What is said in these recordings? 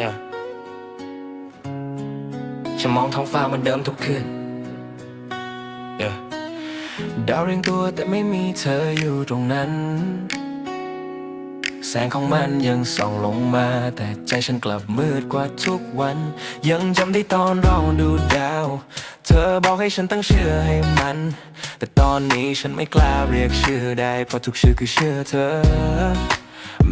yeah ฉันมองท้องฟ้าเหมือนเดิมทุกคืน yeah ดาวเรียงตัวแต่ไม่มีเธออยู่ตรงนั้น แสงของมันยังส่องลงมา แต่ใจฉันกลับมืดกว่าทุกวัน ยังจำได้ตอนเราดูดาว เธอบอกให้ฉันตั้งชื่อให้มัน แต่ตอนนี้ฉันไม่กล้าเรียกชื่อได้ เพราะทุกชื่อคือชื่อเธอ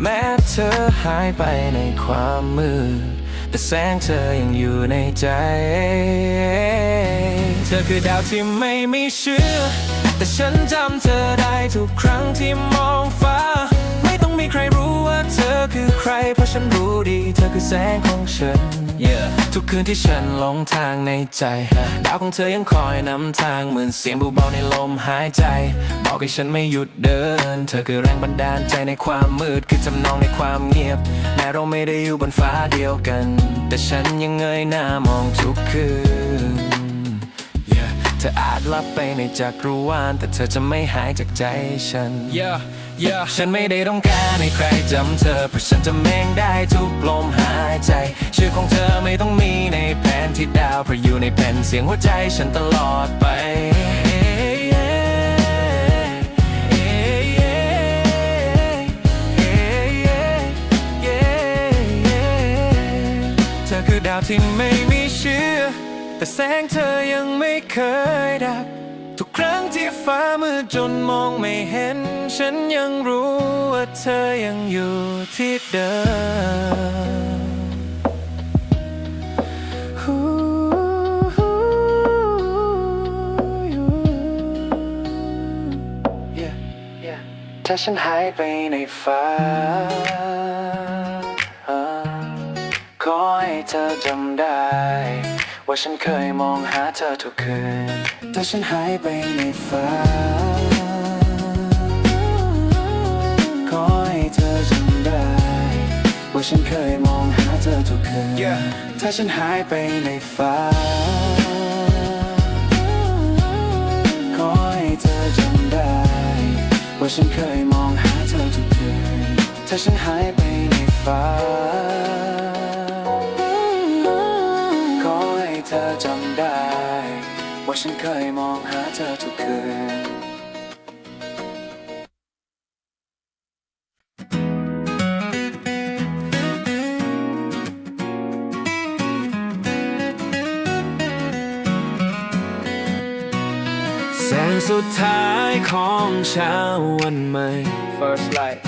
แม้เธอหายไปในความมืด แต่แสงเธอยังอยู่ในใจ เธอคือดาวที่ไม่มีเชื่อแต่ฉันจำเธอได้ทุกครั้งที่มองฟ้า ไม่ต้องมีใครรู้ว่าเธอคือใคร เพราะฉันรู้ดีเธอคือแสงของฉัน yeah. ทุกคืนที่ฉันหลงทางในใจ ดาวของเธอยังคอยนำทางเหมือนเสียงเบาๆในลมหายใจ บอกให้ฉันไม่หยุดเดิน เธอคือแรงบันดาลใจในความมืดคือจำนองในความเงียบแม้เราไม่ได้อยู่บนฟ้าเดียวกัน แต่ฉันยังเงยหน้ามองทุกคืน Yeah เธออาจลับไปในจักรวาลแต่เธอจะไม่หายจากใจฉัน Yeah, yeah ฉันไม่ได้ต้องการให้ใครจำเธอ เพราะฉันจะเม่งได้ทุกลมหายใจ ชื่อของเธอไม่ต้องมีในแผนที่ดาวเพราะอยู่ในแผ่นเสียงหัวใจฉันตลอดไปเธอคือดาวที่ไม่มีเชื่อแต่แสงเธอยังไม่เคยดับ ทุกครั้งที่ฟ้ามืดจนมองไม่เห็น ฉันยังรู้ว่าเธอยังอยู่ที่เดิมถ้าฉันหายไปในฟ้า ขอให้เธอจำได้ ว่าฉันเคยมองหาเธอทุกคืน ถ้าฉันหายไปในฟ้า ขอให้เธอจำได้ ว่าฉันเคยมองหาเธอทุกคืน Yeah ถ้าฉันหายไปในฟ้า ขอให้เธอจำได้ ว่าฉันเคยมองหาเธอทุกคืน ถ้าฉันหายไปในฟ้า ฉันเคยมองหาเธอทุกคืน แสงสุดท้ายของเช้าวันใหม่ First light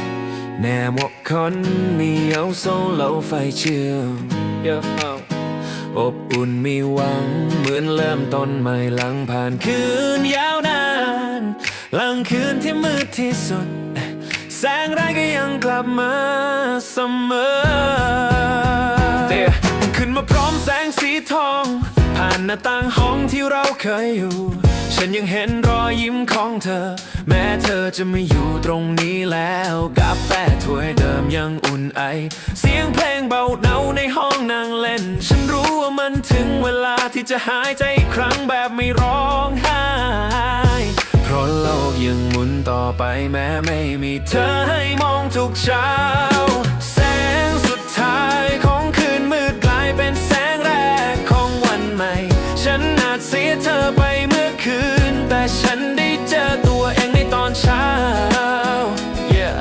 แนมวกคนมีเอาโซโลไฟเชื่อม Yeah, oh อบอุ่นมีหวัง เหมือนเริ่มต้นใหม่หลังผ่านคืนยาวนาน หลังคืนที่มืดที่สุด แสงแรกก็ยังกลับมาเสมอ Yeah ขึ้นมาพร้อมแสงานหน้าต่างห้องที่เราเคยอยู่ ฉันยังเห็นรอยยิ้มของเธอ แม้เธอจะไม่อยู่ตรงนี้แล้วกาแฟถ้วยเดิมยังอุ่นไอ เสียงเพลงเบาเนาในห้องนั่งเล่น ฉันรู้ว่ามันถึงเวลาที่จะหายใจอีกครั้งแบบไม่ร้องไห้เพราะโลกยังหมุนต่อไปแม้ไม่มีเธอให้มองทุกเช้า แสงสุดท้ายของคืนมืดกลายเป็น เสียเธอไปเมื่อคืน แต่ฉันได้เจอตัวเองในตอนเช้า Yeah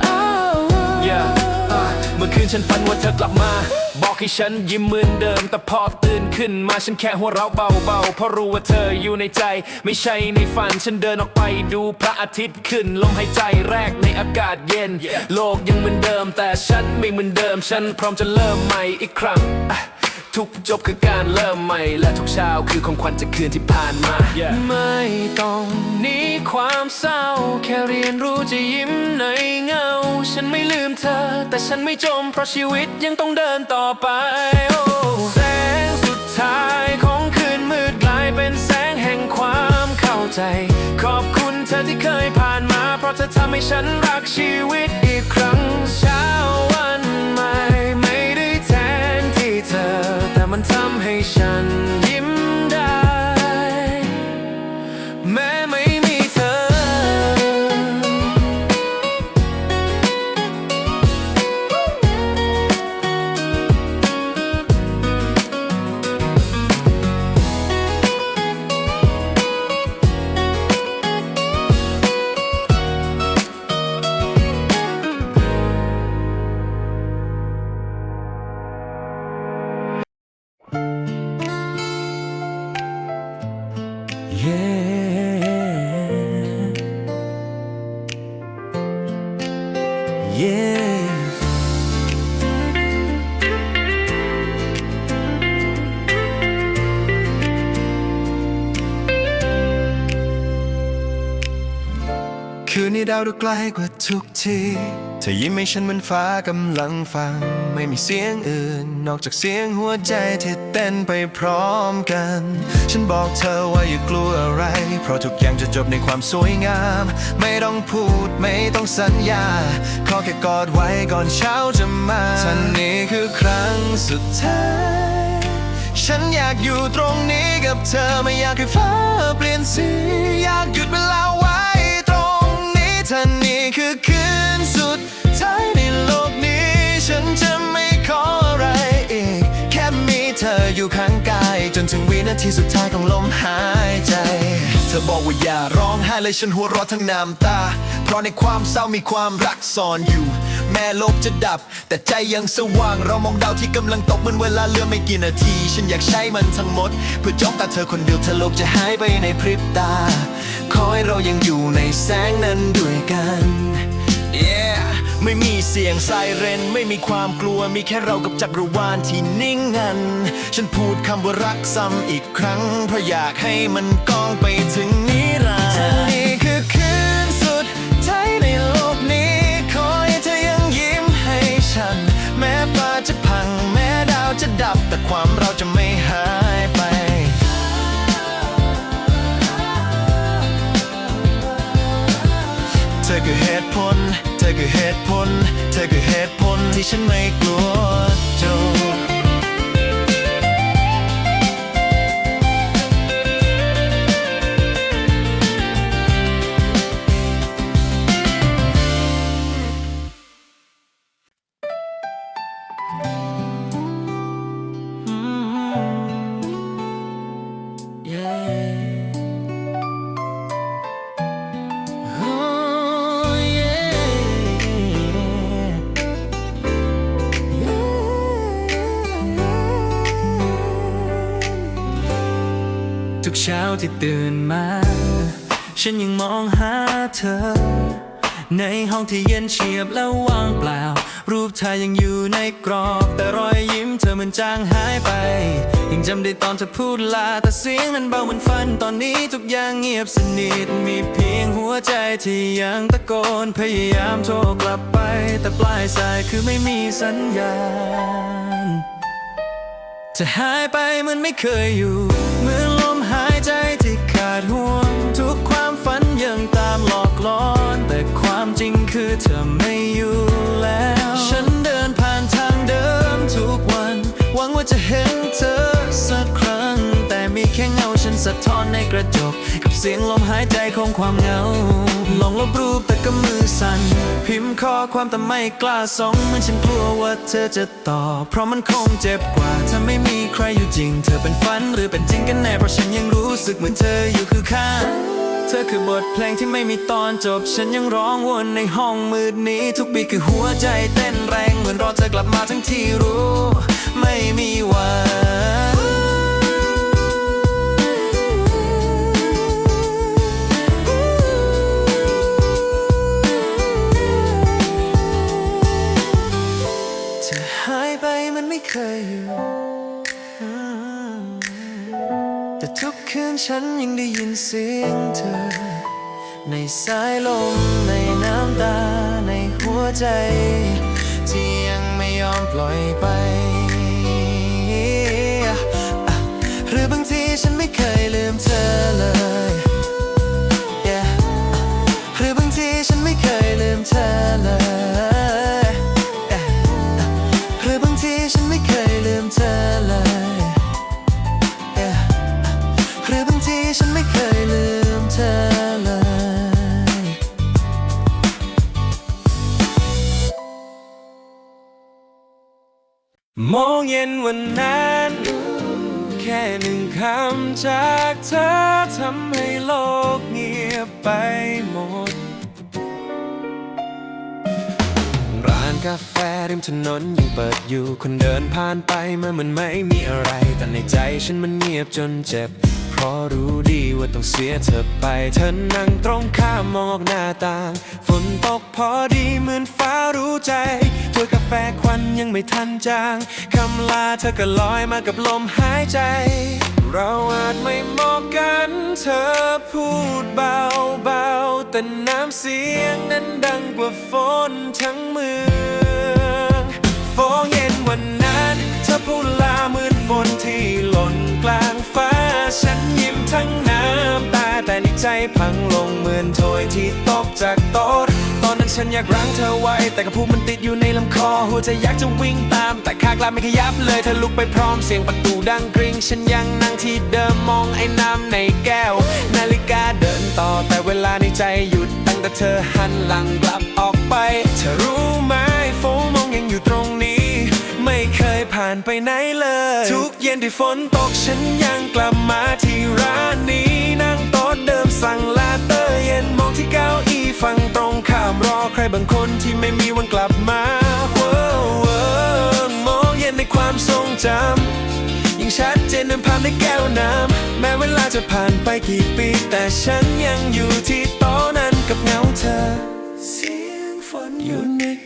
Yeah อะเมื่อคืนฉันฝันว่าเธอกลับมา บอกให้ฉันยิ้มเหมือนเดิม แต่พอตื่นขึ้นมาฉันแค่หัวเราะเบาๆ เพราะรู้ว่าเธออยู่ในใจ ไม่ใช่ในฝัน ฉันเดินออกไปดูพระอาทิตย์ขึ้น ลมหายใจแรกในอากาศเย็น โลกยังเหมือนเดิม แต่ฉันไม่เหมือนเดิม ฉันพร้อมจะเริ่มใหม่อีกครั้งอะ ทุกจบคือการเริ่มใหม่ และทุกเช้าคือของขวัญจากคืนที่ผ่านมา Yeah ไม่ต้องหนีความเศร้า แค่เรียนรู้จะยิ้มในเงา ฉันไม่ลืมเธอ แต่ฉันไม่จมเพราะชีวิตยังต้องเดินต่อไปโอ้แสงสุดท้ายของคืนมืดกลายเป็นแสงแห่งความเข้าใจ ขอบคุณเธอที่เคยผ่านมา เพราะเธอทำให้ฉันรักชีวิตอีกครั้งำ Yeah. Yeah. าวดูใกลกว่าทุกทีเธอยิ้มให้ฉันเหมือนฟ้ากำลังฟัง ไม่มีเสียงอื่น นอกจากเสียงหัวใจที่เต้นไปพร้อมกัน ฉันบอกเธอว่าอย่ากลัวอะไร เพราะทุกอย่างจะจบในความสวยงาม ไม่ต้องพูดไม่ต้องสัญญา ขอแค่กอดไว้ก่อนเช้าจะมาท่านนี้คือครั้งสุดท้าย ฉันอยากอยู่ตรงนี้กับเธอไม่อยากให้ฟ้าเปลี่ยนสีอยากหยุดเวลาไว้ตรงนี้ ท่านี้คือคืนสุดท้ายในโลกนี้ ฉันจะไม่ขออะไรอีก แค่มีเธออยู่ข้างกาย จนถึงวินาทีสุดท้ายของลมหายใจ เธอบอกว่าอย่าร้องไห้เลยฉันหัวเราะทั้งน้ำตา เพราะในความเศร้ามีความรักซ่อนอยู่ แม้โลกจะดับ แต่ใจยังสว่างเรามองดาวที่กำลังตกเหมือนเวลาเหลือไม่กี่นาที ฉันอยากใช้มันทั้งหมด เพื่อจ้องตาเธอคนเดียวถ้าโลกจะหายไปในพริบตา ขอให้เรายังอยู่ในแสงนั้นด้วยกัน Yeah ไม่มีเสียงไซเรน ไม่มีความกลัวมีแค่เรากับจักรวาลที่นิ่งงัน ฉันพูดคำว่ารักซ้ำอีกครั้ง เพราะอยากให้มันก้องไปถึงนิรันดร์นี่คือคืนสุดท้ายในโลกนี้ ขอให้เธอยังยิ้มให้ฉัน แม้ฟ้าจะพัง แม้ดาวจะดับแต่ความเรา คือเหตุผล เธอคือเหตุผล เธอคือเหตุผลที่ฉันไม่กลัว ตื่นมา ฉันยังมองหาเธอ ในห้องที่เย็นเฉียบและว่างเปล่า รูปเธอยังอยู่ในกรอบ แต่รอยยิ้มเธอมันจางหายไป ยังจำได้ตอนเธอพูดลา แต่เสียงนั้นเบาเหมือนฟัน ตอนนี้ทุกอย่างเงียบสนิท มีเพียงหัวใจที่ยังตะโกน พยายามโทรกลับไป แต่ปลายสายคือไม่มีสัญญาณจะหายไปเหมันไม่เคยอยู่ ยังตามหลอกล่อน แต่ความจริงคือเธอไม่อยู่แล้ว ฉันเดินผ่านทางเดิมทุกวัน หวังว่าจะเห็นเธอสักครั้ง แต่มีแค่เงาฉันสะท้อนในกระจก กับเสียงลมหายใจของความเหงา ลองลบรูปแต่ก็มือสั่น พิมพ์ข้อความแต่ไม่กล้าส่งเหมันฉันกลัวว่าเธอจะตอบ เพราะมันคงเจ็บกว่าถ้าไม่มีใครอยู่จริง เธอเป็นฝันหรือเป็นจริงกันแน่เพราะฉันยังรู้สึกเหมือนเธออยู่คือข้าง เธอคือบทเพลงที่ไม่มีตอนจบ ฉันยังร้องวนในห้องมืดนี้ ทุกบีคือหัวใจเต้นแรง เหมือนรอเธอกลับมาทั้งที่รู้ ไม่มีวัน คืนฉันยังได้ยินเสียงเธอ ในสายลมในน้ำตาในหัวใจ ที่ยังไม่ยอมปล่อยไป หรือบางทีฉันไม่เคยลื ฉันไม่เคยลืมเธอเลย มองเย็นวันนั้น แค่หนึ่งคำจากเธอทำให้โลกเงียบไปหมด ร้านกาแฟริมถนนยังเปิดอยู่คนเดินผ่านไปเมื่อมันไม่มีอะไร แต่ในใจฉันมันเงียบจนเจ็บ พราะรู้ดีว่าต้องเสียเธอไป เธอนั่งตรงข้ามมองออกหน้าต่าง ฝนตกพอดีเหมือนฟ้ารู้ใจถ้วยกาแฟควันยังไม่ทันจาง คำลาเธอก็ลอยมากับลมหายใจ เราอาจไม่เหมาะกัน เธอพูดเบาๆแต่น้ำเสียงนั้นดังกว่าฝนทั้งเมือง พังลงเหมือนถ้วยที่ตกจากโต๊ะตอนนั้นฉันอยากรั้งเธอไว้ แต่กระพู้มันติดอยู่ในลำคอ หัวใจอยากจะวิ่งตาม แต่ขากลาไม่ขยับเลยเธอลุกไปพร้อมเสียงประตูดังกริงฉันยังนั่งที่เดิมมองไอ้น้ำในแก้ว นาฬิกาเดินต่อแต่เวลาในใจหยุด ตั้งแต่เธอหันหลังกลับออกไป เธอรู้ไหมโฟมองยังอยู่ตรงนี้ ไม่เคยผ่านไปไหนเลย ทุกเย็นที่ฝนตกฉันยังกลับมาที่ร้านนี้ สั่งลาเต้เย็นมองที่เก้าอี้ฝั่งตรงข้ามรอใครบางคนที่ไม่มีวันกลับมาเวอเวอมองเย็นในความทรงจำยิ่งชัดเจนเดินผ่านในแก้วน้ำแม้เวลาจะผ่านไปกี่ปี แต่ฉันยังอยู่ที่โต๊ะนั้นกับเงาเธอ เสียงฝนหยุดนิด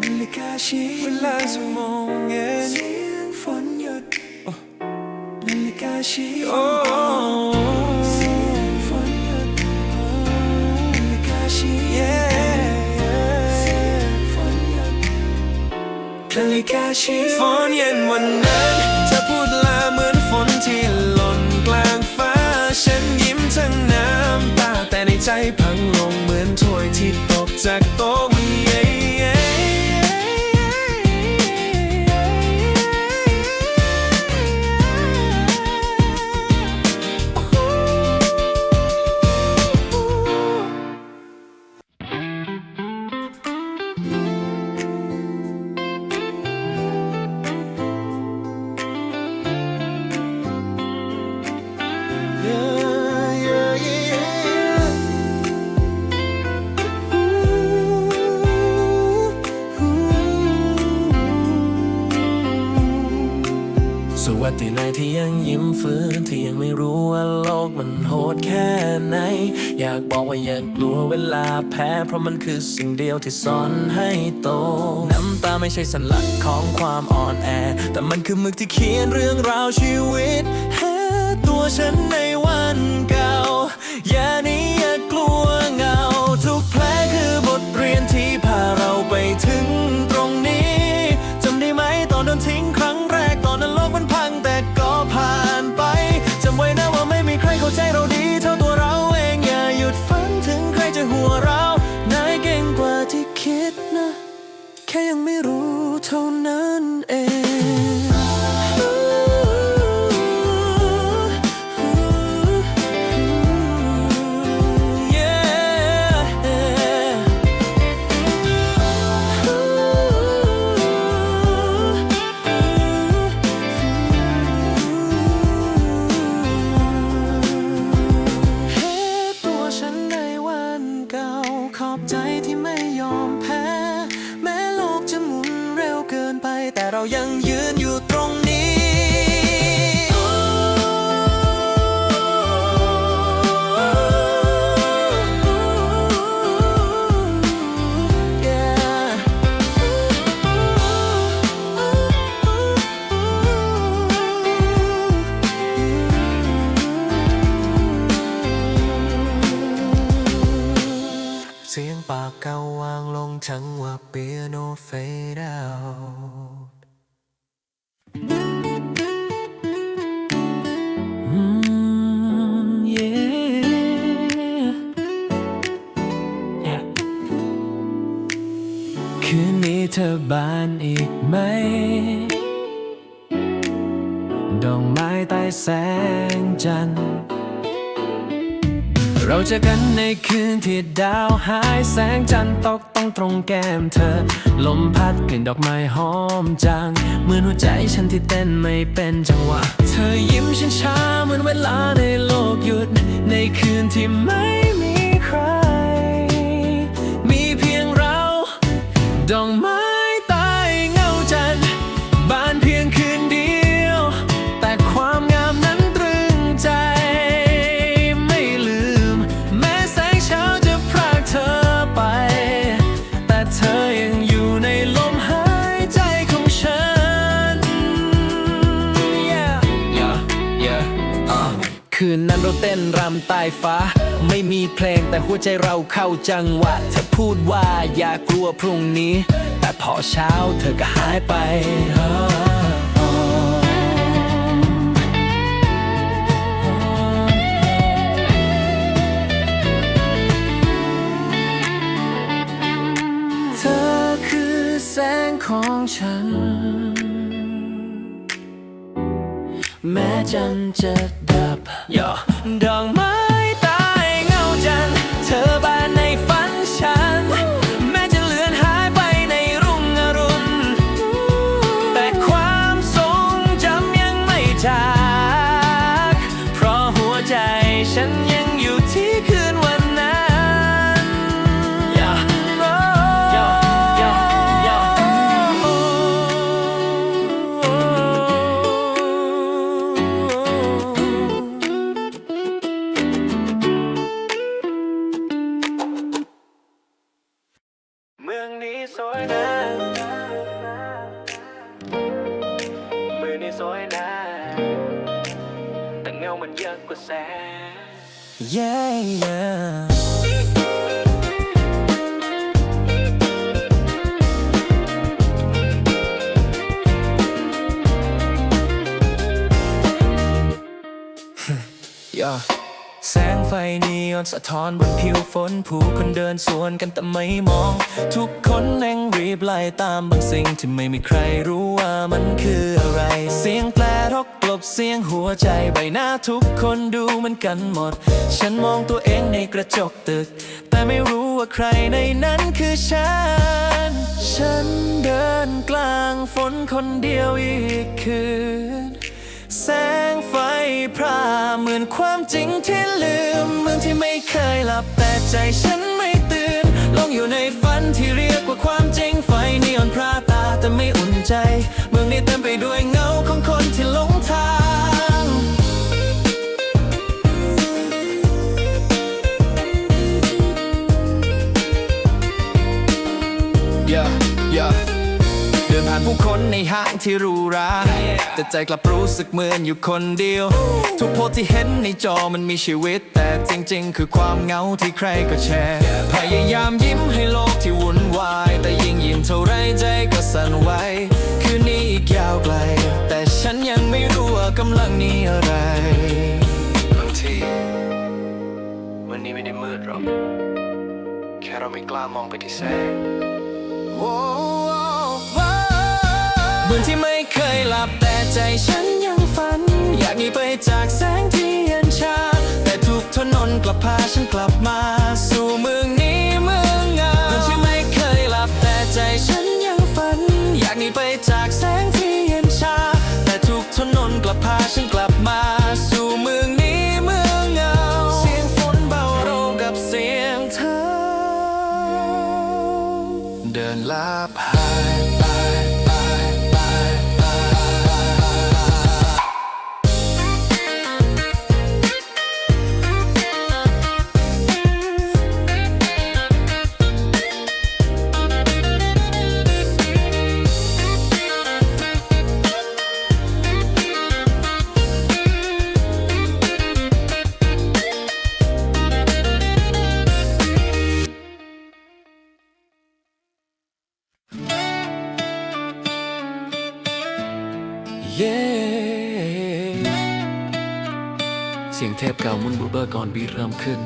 นาฬิกาชี้เวลาจะมองเย็นเสียงฝนหยุดนาฬิกาชี้โอ้ นาฬิกาชี้ฝนเย็นวันนั้นเธอพูดลาเหมือนฝนที่หล่นกลางฟ้า ฉันยิ้มทั้งน้ำตาแต่ในใจพังลงเหมือนถ้วยที่ตกจากโต๊ะ อย่าอย่ากลัวเวลาแพ้ เพราะมันคือสิ่งเดียวที่สอนให้โต น้ำตาไม่ใช่สัญลักษณ์ของความอ่อนแอ แต่มันคือมึกที่เขียนเรื่องราวชีวิตแห่ตัวฉันใน ค่ยังไม่รู้เท่านั้น เจอกันในคืนที่ดาวหายแสงจันทร์ตกต้องตรงแก้มเธอ ลมพัดกลิ่นดอกไม้หอมจางเหมือนหัวใจฉันที่เต้นไม่เป็นจังหวะ เธอยิ้มช้าช้าๆเหมือนเวลาในโลกหยุด ในคืนที่ไม่มีใคร เต้นรำใต้ฟ้า ไม่มีเพลงแต่หัวใจเราเข้าจังหวะ เธอพูดว่าอย่ากลัวพรุ่งนี้ แต่พอเช้าเธอก็หายไปเธอคือแสงของฉัน แม้จันจะ ดับย่ ย่าแสงไฟนีออนสะท้อนบนผิวฝนผู้คนเดินสวนกันแต่ไม่มอง ทุกคนแน่งรีบไล่ตามบางสิ่งที่ไม่มีใครรู้ว่ามันคืออะไร เสียงแปลรกกลบเสียงหัวใจใบหน้าทุกคนดูเหมือนกันหมด ฉันมองตัวเองในกระจกตึก แต่ไม่รู้ว่าใครในนั้นคือฉัน ฉันเดินกลางฝนคนเดียวอีกคืน แสงไฟพราเหมือนความจริงที่ลืมเมืองที่ไม่เคยหลับแต่ใจฉันไม่ตื่นลงอยู่ในฝันที่เรียกว่าความจริงไฟนีออนพราตาแต่ไม่อุ่นใจ เมืองนี้เต็มไปด้วยเงาของคน ผู้คนในห้างที่หรูหราแต่ใจกลับรู้สึกเหมือนอยู่คนเดียว ทุกโพสต์ที่เห็นในจอมันมีชีวิต แต่จริง ๆ คือความเหงาที่ใครก็แชร์ พยายามยิ้มให้โลกที่วุ่นวาย แต่ยิ่งยิ้มเท่าไรใจก็สั่นไหวคืนนี้อีกยาวไกล แต่ฉันยังไม่รู้ว่ากำลังหนี้อะไรบางทีวันนี้ไม่ได้มืดหรอกแค่เราไม่กล้ามองไปที่แสง เหมือนที่ไม่เคยหลับแต่ใจฉันยังฝัน อยากหนีไปจากแสงที่เย็นชา แต่ทุกถนนกลับพาฉันกลับมา สู่เมืองนี้เมืองเงาเหมือนที่ไม่เคยหลับแต่ใจฉันยังฝัน อยากหนีไปจากแสงที่เย็นชา แต่ทุกถนนกลับพาฉันกลับ บีเริ่มขึ้น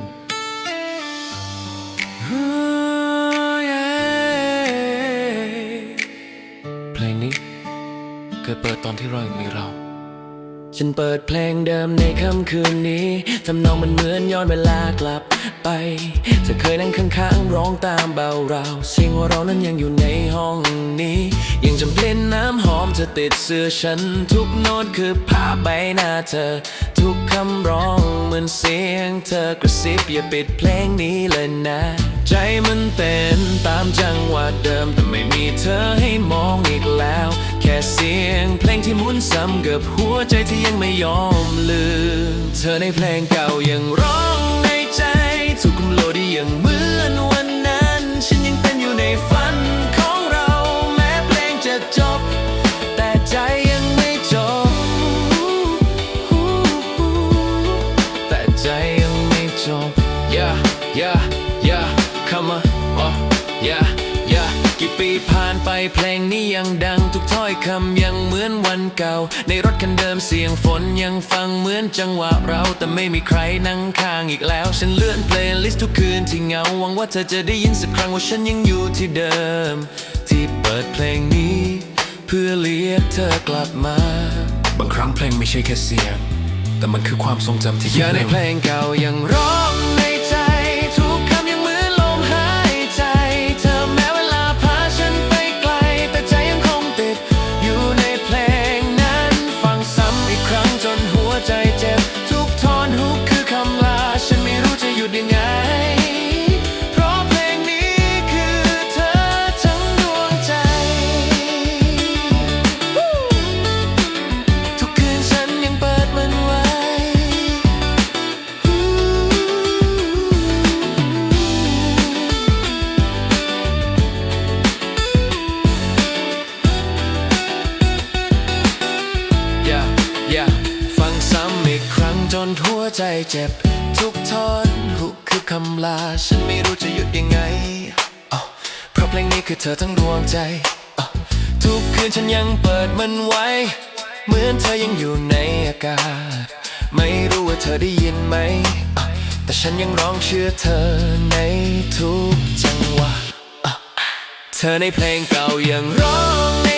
เพลงนี้เคยเปิดตอนที่เรายังมีเรา ฉันเปิดเพลงเดิมในค่ำคืนนี้ ทำนองมันเหมือนย้อนเวลากลับไปเธอเคยนั่งข้างๆร้องตามเบาเราเสียงว่าเรานั้นยังอยู่ในห้องนี้ ยังจำกลิ่นน้ำหอมเธอติดเสื้อฉัน ทุกโน้ตคือภาพใบหน้าเธอ ทุก คำร้องเหมือนเสียงเธอกระซิบอย่าปิดเพลงนี้เลยนะ ใจมันเต้นตามจังหวะเดิมแต่ไม่มีเธอให้มองอีกแล้ว แค่เสียงเพลงที่หมุนซ้ำกับหัวใจที่ยังไม่ยอมลืม เธอในเพลงเก่ายังร้องในใจทุกคำโลดียังมือ เพลงนี้ยังดังทุกถ้อยคำยังเหมือนวันเก่า ในรถคันเดิมเสียงฝนยังฟังเหมือนจังหวะเรา แต่ไม่มีใครนั่งข้างอีกแล้ว ฉันเลื่อนเพลงลิสต์ทุกคืนที่เงาหวังว่าเธอจะได้ยินสักครั้งว่าฉันยังอยู่ที่เดิม ที่เปิดเพลงนี้ เพื่อเรียกเธอกลับมา บางครั้งเพลงไม่ใช่แค่เสียง แต่มันคือความทรงจำที่อย่าในเพลงเก่ายังร้องใน เพลงนี้คือเธอทั้งดวงใจ ทุกคืนฉันยังเปิดมันไว้ เหมือนเธอยังอยู่ในอากาศ ไม่รู้ว่าเธอได้ยินไหม แต่ฉันยังร้องเชื่อเธอในทุกจังหวะ เธอในเพลงเก่ายังร้อง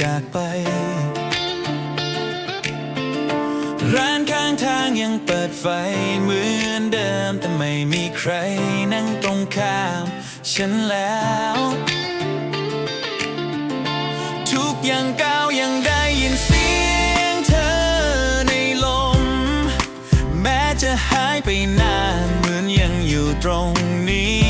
จากไป ร้านข้างทางยังเปิดไฟเหมือนเดิม แต่ไม่มีใครนั่งตรงข้าม ฉันแล้ว ทุกอย่างก้าวยังได้ยินเสียงเธอในลม แม้จะหายไปนานเหมือนยังอยู่ตรงนี้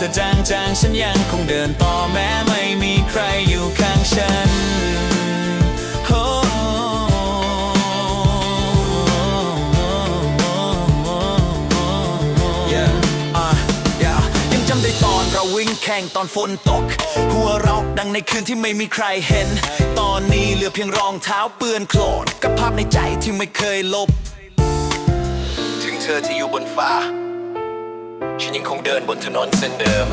เธอจางจางๆฉันยังคงเดินต่อแม้ไม่มีใครอยู่ข้างฉันโอ้ยังจำได้ตอนเราวิ่งแข่งตอนฝนตก หัวเราะดังในคืนที่ไม่มีใครเห็น ตอนนี้เหลือเพียงรองเท้าเปื้อนโคลนกับภาพในใจที่ไม่เคยลบ ถึงเธอจะอยู่บนฟ้า ฉันยังคงเดินบนถนนเส้นเดิม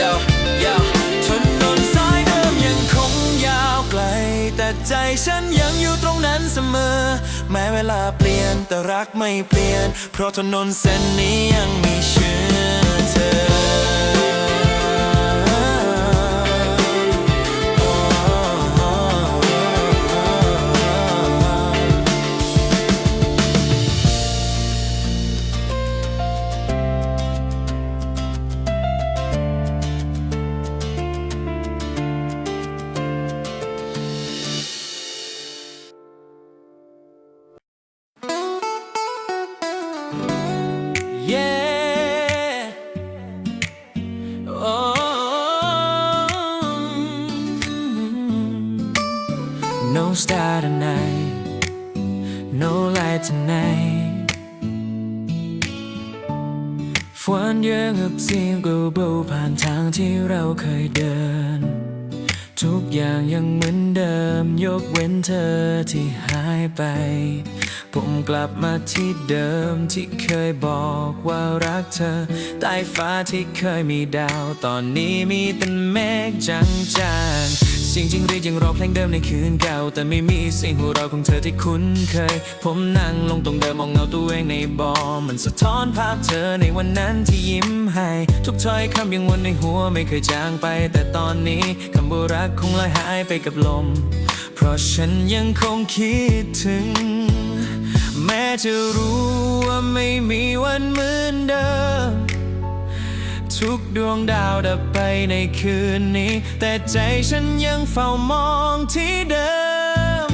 Yo, yo ถนนสายเดิมยังคงยาวไกล แต่ใจฉันยังอยู่ตรงนั้นเสมอ แม้เวลาเปลี่ยนแต่รักไม่เปลี่ยน เพราะถนนเส้นนี้ยังมีเชื่อเธอ เธอที่หายไป ผมกลับมาที่เดิมที่เคยบอกว่ารักเธอ ใต้ฟ้าที่เคยมีดาว ตอนนี้มีแต่เมฆจางๆเสียงจริงเรียกยังรอเพลงเดิมในคืนเก่า แต่ไม่มีเสียงหัวเราะของเธอที่คุ้นเคย ผมนั่งลงตรงเดิมมองเงาตัวเองในบอมันสะท้อนภาพเธอในวันนั้นที่ยิ้มให้ ทุกถ้อยคำยังวนในหัวไม่เคยจางไป แต่ตอนนี้คำว่ารักคงลอยหายไปกับลม เพราะฉันยังคงคิดถึง แม้จะรู้ว่าไม่มีวันเหมือนเดิม ทุกดวงดาวดับไปในคืนนี้ แต่ใจฉันยังเฝ้ามองที่เดิม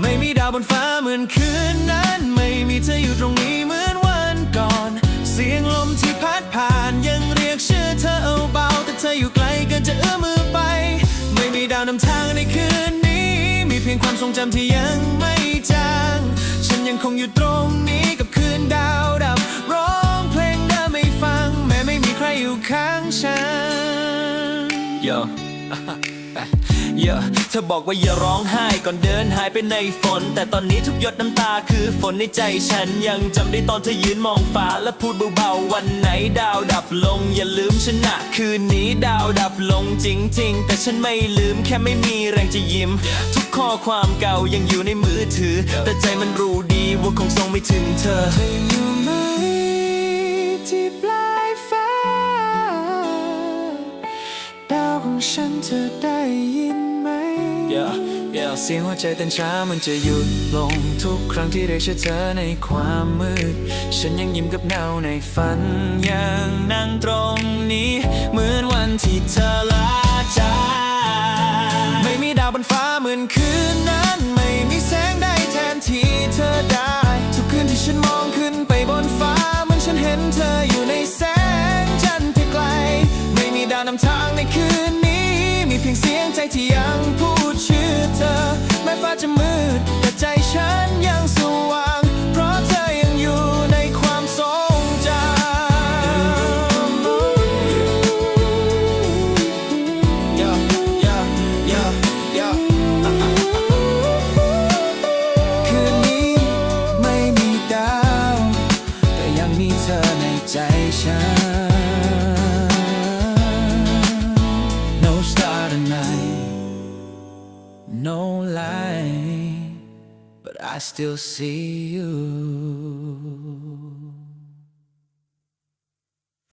ไม่มีดาวบนฟ้าเหมือนคืนนั้น ไม่มีเธออยู่ตรงนี้เหมือนวันก่อน เสียงลมที่พัดผ่านยังเรียกชื่อเธอเอาเบา แต่เธออยู่ไกลเกินจะเอื้อมมือไป ไม่มีดาวนำทางในคืน พียงความทรงจำที่ยังไม่จางฉันยังคงอยู่ตรงนี้กับคืนดาวดับ ร้องเพลงเดิมไม่ฟัง แม้ไม่มีใครอยู่ข้างฉันโย เยอะเธอบอกว่าอย่าร้องไห้ก่อนเดินหายไปในฝน แต่ตอนนี้ทุกหยดน้ำตาคือฝนในใจฉันยังจำได้ตอนเธอยืนมองฟ้าและพูดเบาๆวันไหนดาวดับลง อย่าลืมฉันนะคืนนี้ดาวดับลงจริง ๆ แต่ฉันไม่ลืมแค่ไม่มีแรงจะยิ้ม ทุกข้อความเก่ายังอยู่ในมือถือ แต่ใจมันรู้ดีว่าคงส่งไม่ถึงเธอเธออยู่ไหมที่ปลาย ดาวของฉันเธอได้ยินไหม Yeah, yeah. เสียงหัวใจเต้นช้ามันจะหยุดลงทุกครั้งที่ได้เจอเธอในความมืด ฉันยังยิ้มกับเงาในฝันยังนั่งตรงนี้ เหมือนวันที่เธอลาจากไม่มีดาวบนฟ้าเหมือนคืน จะมืดแต่ใจฉันยัง still see you